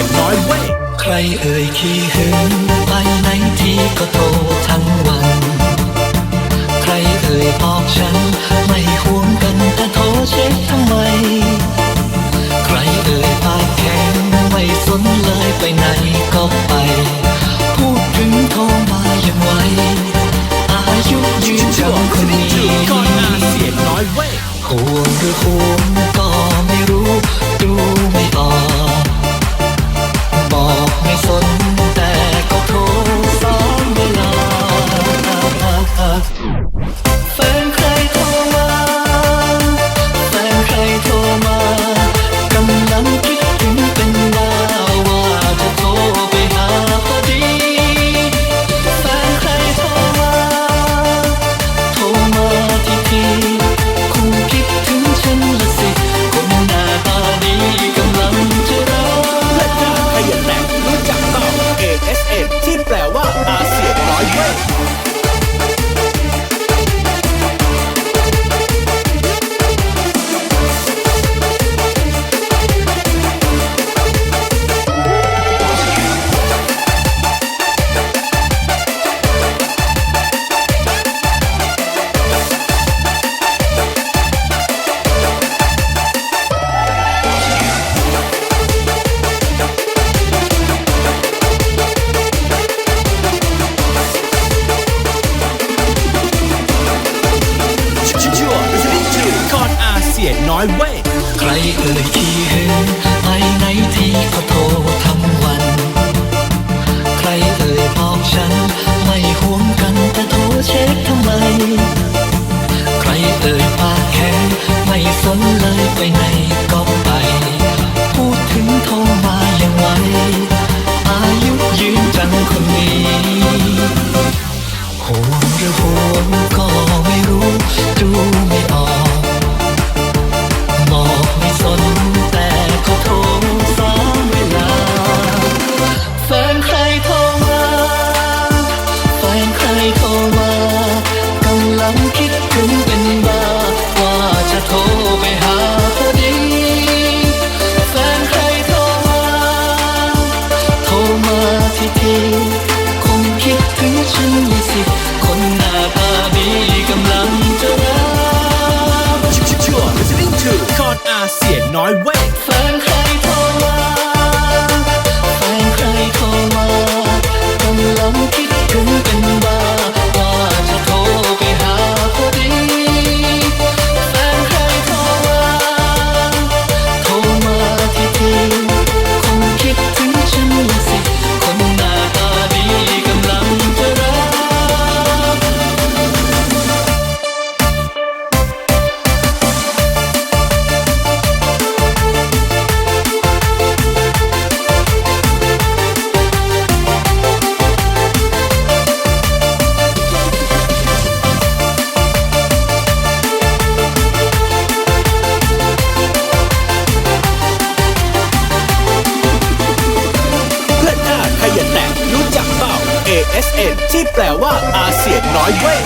ยนน้อยเว้ยใครเอ่ยขี้หึงไปไหนทีก็โทรทั้งวัน ใครเอ่ยบอกฉัน ไม่ห่วงกันแต่โทรเช็คทำไม ใครเอ่ยปากแข็งไม่สนเลยไปไหนก็ไป พูดถึงโทรมาอย่างไวอายุยืนจังคนนี้ก่นอาเซียนน้อยเว้ยห่วงหรือห่วง my way ใครเอ่ยที่เห็น ถึงเป็นบ้าว่าจะโทรไปหาพอดี แฟนใครโทรมาโทรมาทีทีคงคิดถึงฉันละสิคนหน้าตาดีกำลังจะรักชั่วๆ listening to ก่อนอาเซียนน้อยเว้ยแฟนใครโทร ASN ที่แปลว่าอาเซียนน้อยเว้ย